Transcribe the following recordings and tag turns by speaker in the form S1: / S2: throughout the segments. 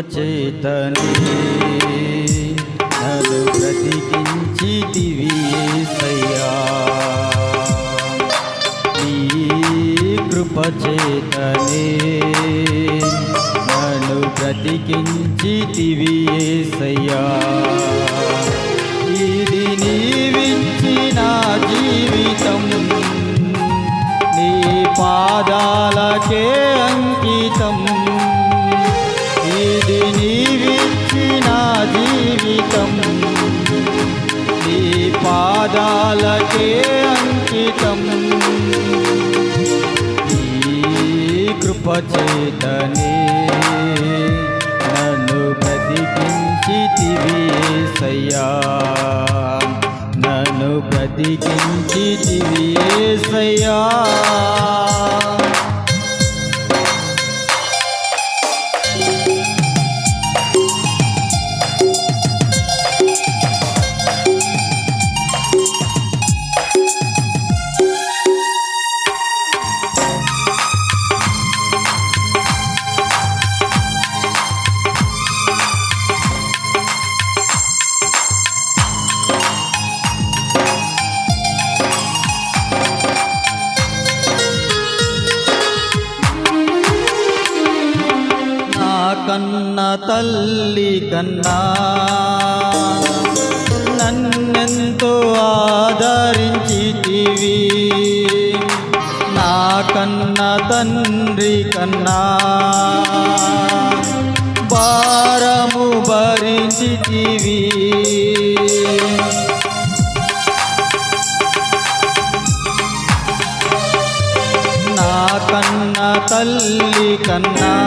S1: చేతనే నన్ను బ్రతికించితివి యేసయ్యా ఈ కృప చేతనే. నన్ను బ్రతికించితివి యేసయ్యా ఇది నీవిచ్చిన జీవితం. నీ పాదాలకే చేతనే నన్ను బ్రతికించితివి యేసయ్యా నన్ను బ్రతికించితివి యేసయ్యా తల్లి నన్నెంతో ఆదరించితివి. నా కన్న తండ్రి కన్నా. భారము భరించితివి. నా కన్న తల్లి కన్నా.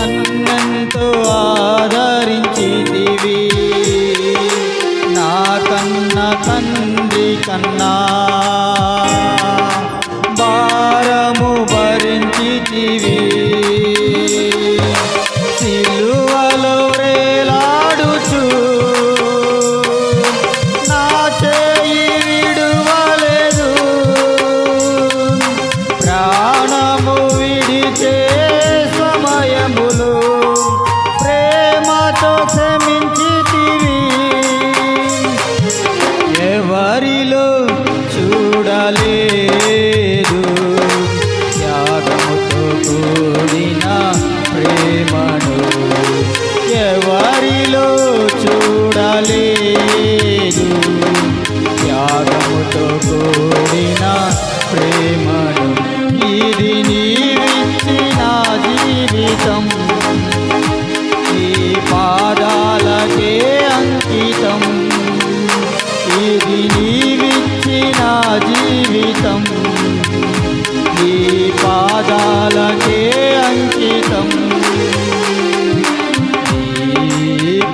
S1: నన్నంతో ఆదరించితివి. నా కన్న తండ్రి కన్నా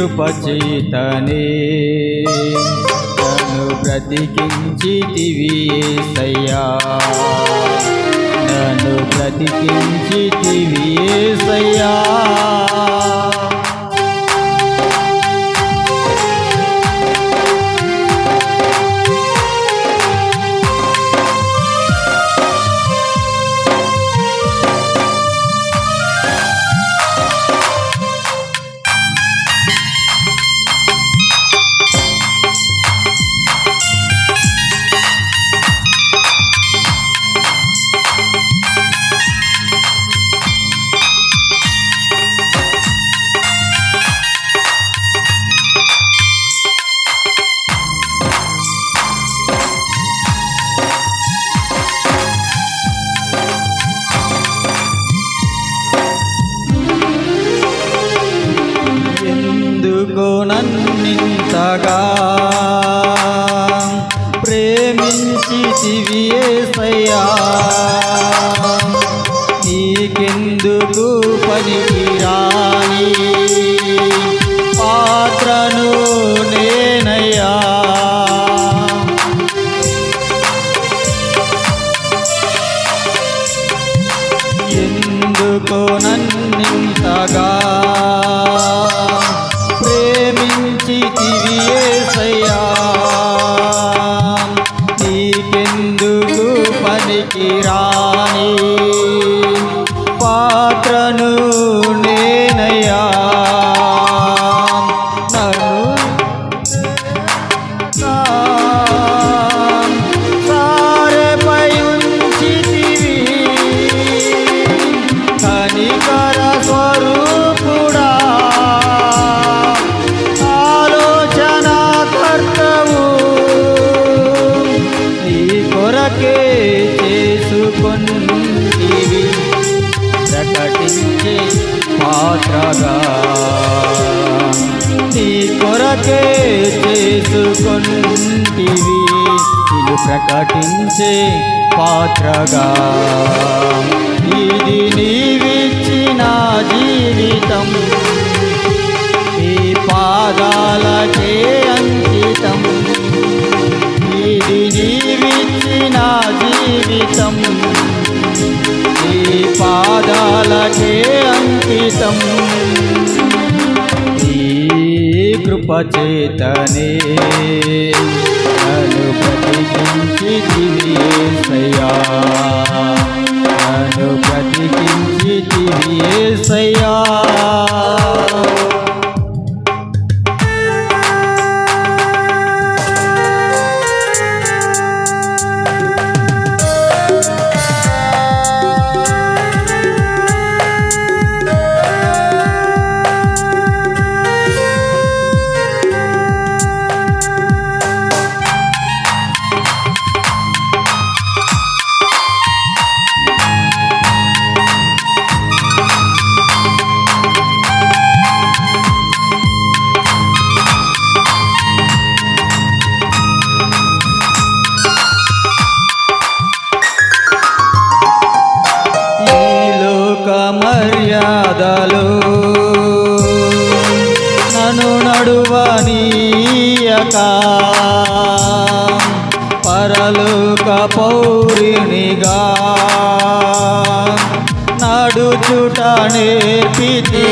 S1: కృపచేతనే. కృప చేతనే నన్ను బ్రతికించితివి యేసయ్యా నన్ను బ్రతికించితివి యేసయ్యా ప్రేమించితివి యేసయ్యా నీకెందుకు పనికిరాని పాత్రను నేనయ్యా. ఎందుకో నన్నింతగా కొరకే చేసుకొంటివి ప్రకటించే పాత్రగా. నీ కొరకే చేసుకొంటివి ఇది ప్రకటించే పాత్రగా. ఇది నీవిచ్చిన జీవితం. ఈ పాదాలకే అంకితం. ఈ పాదాలకే అంకితం. ఈ కృపచేతనే నన్ను బ్రతికించి దివ్యేసయ్యా నన్ను బ్రతికించి దివ్యేసయ్యా పౌరినిగా నడుచుట నేర్పితి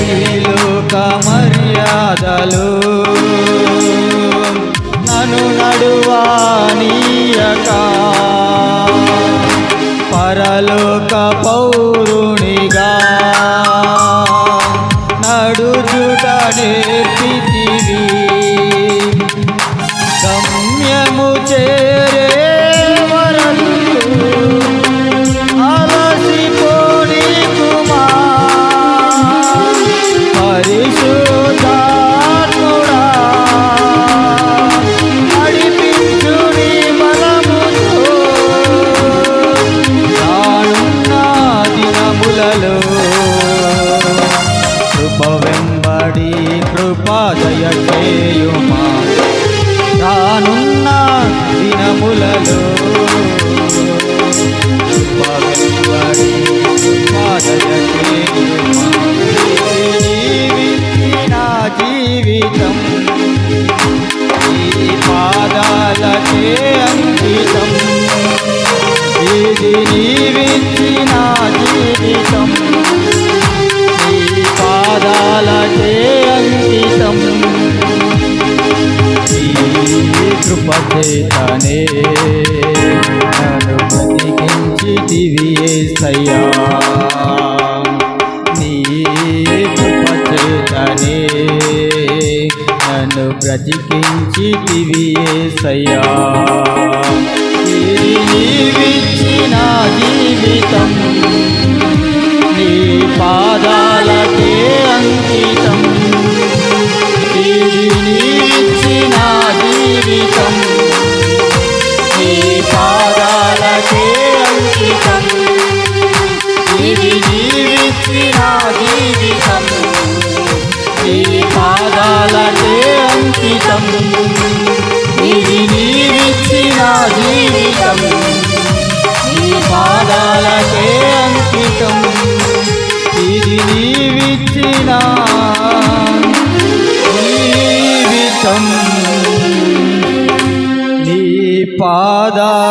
S1: ఈ లోక మర్యాదలు నను నడువానియక. పరలోక పౌరుణ దినములలో కృప వెంబడి జీవితం ఈ పాదాలకే అంకితం. ఇది జీవితం ఈ పాదాలకే అంకితం కృపచేతనే దివియేసయ్యా నీ కృపచేతనే నన్ను బ్రతికించి దివియేసయ్యా నీవిచ్చిన జీవితం నీ పాదాలకే అంకితం. పాదాలకే